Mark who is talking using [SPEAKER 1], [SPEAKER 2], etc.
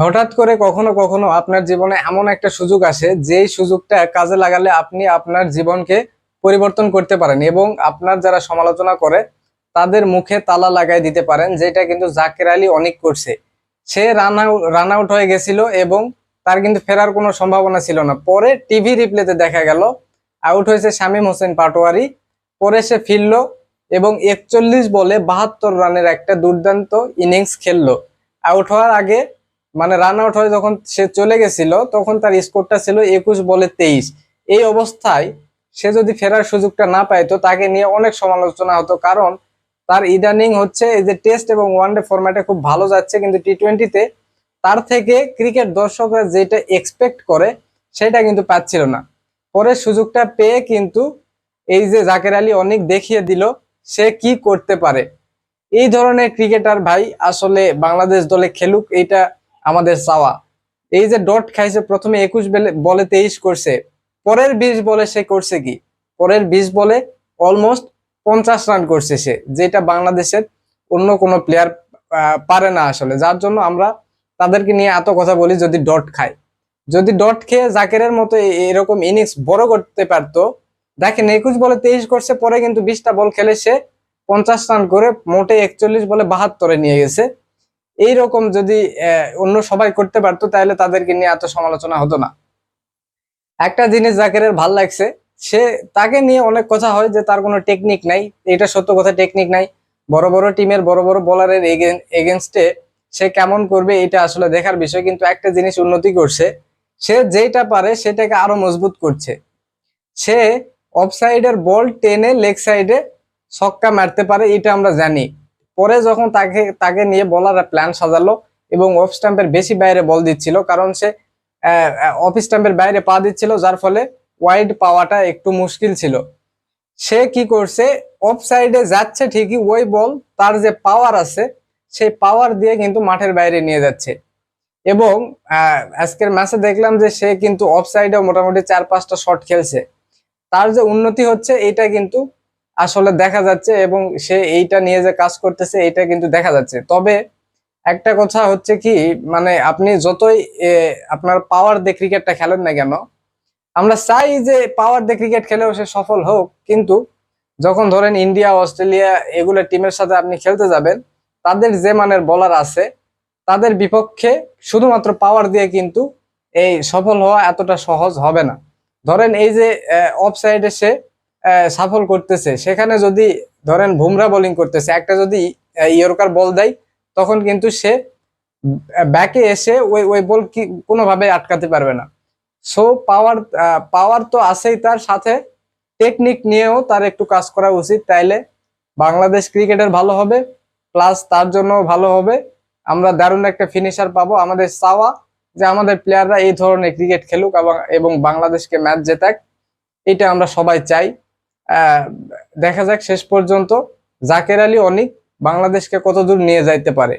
[SPEAKER 1] হঠাৎ করে কখনো কখনো আপনার জীবনে এমন একটা সুযোগ আসে, যেই সুযোগটা কাজে লাগালে আপনি আপনার জীবনকে পরিবর্তন করতে পারেন এবং আপনার যারা সমালোচনা করে, তাদের মুখে তালা লাগাই দিতে পারেন, যেটা কিন্তু জাকের আলী অনেক করছে। সে রান আউট রান আউট হয়ে গেছিল এবং তার কিন্তু ফেরার কোনো সম্ভাবনা ছিল না। পরে টিভি রিপ্লেতে দেখা গেল, আউট হয়েছে শামীম হোসেন পাটোয়ারি। পরে সে ফিরল এবং একচল্লিশ বলে বাহাত্তর রানের একটা দুর্দান্ত ইনিংস খেললো। আউট হওয়ার আগে মানে রান আউট হয়ে যখন সে চলে গেছিল, তখন তার স্কোরটা ছিল একুশ বলে তেইশ। এই অবস্থায় সে যদি ফেরার সুযোগটা না পাইতো, তাকে নিয়ে অনেক সমালোচনা হতো। কারণ তার ইদানিং হচ্ছে এই যে টেস্ট এবং ওয়ানডে ফরম্যাটে খুব ভালো যাচ্ছে, কিন্তু টি টোয়েন্টিতে তার থেকে ক্রিকেট দর্শকরা যেটা এক্সপেক্ট করে, সেটা কিন্তু পাচ্ছিল না। পরে সুযোগটা পেয়ে কিন্তু এই যে জাকের আলী অনেক দেখিয়ে দিল সে কি করতে পারে। এই ধরনের ক্রিকেটার ভাই আসলে বাংলাদেশ দলে খেলুক, এটা আমাদের চাওয়া। এই যে ডট খাইছে, প্রথমে একুশ বলে তেইশ করছে। পরের বিশ বলে সে করছে কি? পরের বিশ বলে অলমোস্ট পঞ্চাশ রান করছে সে, যেটা বাংলাদেশের অন্য কোনো প্লেয়ার পারে না আসলে। যার জন্য আমরা তাদেরকে নিয়ে এত কথা বলি যদি ডট খায়। যদি ডট খেয়ে জাকেরের মতো এরকম ইনিংস বড় করতে পারতো, দেখেন একুশ বলে তেইশ করছে, পরে কিন্তু বিশটা বল খেলে সে পঞ্চাশ রান করে মোটে একচল্লিশ বলে বাহাত্তরে নিয়ে গেছে। এইরকম যদি অন্য সবাই করতে পারতো, তাহলে তাদেরকে নিয়ে এত সমালোচনা হতো না। একটা জিনিস জাকেরের ভালো লাগছে, সে তাকে নিয়ে অনেক কথা হয় যে তার কোনো টেকনিক নাই, এটা সত্য কথা টেকনিক নাই। বড় বড় টিমের বড় বড় বোলারের এগেনস্টে সে কেমন করবে, এটা আসলে দেখার বিষয়, কিন্তু একটা জিনিস উন্নতি করছে, সে যেটা পারে সেটাকে আরও মজবুত করছে। সে অফ সাইডের বল টেনে লেগ সাইডে ছক্কা মারতে পারে, এটা আমরা জানি। পরে যখন তাকে তাকে নিয়ে বলাররা প্ল্যান সাজালো এবং অফ স্ট্যাম্পের বেশি বাইরে বল দিচ্ছিল, কারণ সে অফ স্ট্যাম্পের বাইরে পা দিচ্ছিল, যার ফলে ওয়াইড পাওয়াটা একটু মুশকিল ছিল। সে কি করছে অফ সাইডে যাচ্ছে ঠিকই, ওই বল, তার যে পাওয়ার আছে, সেই পাওয়ার দিয়ে কিন্তু মাঠের বাইরে নিয়ে যাচ্ছে। এবং আজকের ম্যাচে দেখলাম যে সে কিন্তু অফ সাইডে মোটামুটি চার পাঁচটা শট খেলছে। তার যে উন্নতি হচ্ছে এটা কিন্তু আসলে দেখা যাচ্ছে এবং সে এইটা নিয়ে যে কাজ করতেছে এটা কিন্তু দেখা যাচ্ছে। তবে একটা কথা হচ্ছে কি মানে আপনি যতই আপনার পাওয়ার দিয়ে ক্রিকেটটা খেলেন না কেন, আমরা চাই যে পাওয়ার দিয়ে ক্রিকেট খেলেও সে সফল হোক, কিন্তু যখন ধরেন ইন্ডিয়া অস্ট্রেলিয়া এগুলো টিমের সাথে আপনি খেলতে যাবেন, তাদের যে মানের বলার আছে, তাদের বিপক্ষে শুধুমাত্র পাওয়ার দিয়ে কিন্তু এই সফল হওয়া এতটা সহজ হবে না। ধরেন এই যে অফ সাইডে সে সাফল করতেছে। সেখানে যদি ধরেন বুমরা বোলিং করতেছে, একটা যদি ইয়র্কার বল দেয়, তখন কিন্তু সে ব্যাকে এসে ওই ওই বল কি, কোনোভাবে আটকাতে পারবে না। সো, পাওয়ার পাওয়ার তো আছেই তার সাথে। টেকনিক নিয়েও তার একটু কাজ করা উচিত। তাইলে বাংলাদেশ ক্রিকেটের ভালো হবে, প্লাস তার জন্য ভালো হবে। আমরা দারুণ একটা ফিনিশার পাবো। আমাদের চাওয়া যে আমাদের প্লেয়াররা এই ধরনের ক্রিকেট খেলুক এবং- বাংলাদেশকে ম্যাচ জেতাক, এটা আমরা সবাই চাই। দেখা যাক শেষ পর্যন্ত জাকের আলী অনেক বাংলাদেশকে কতদূর নিয়ে যাইতে পারে।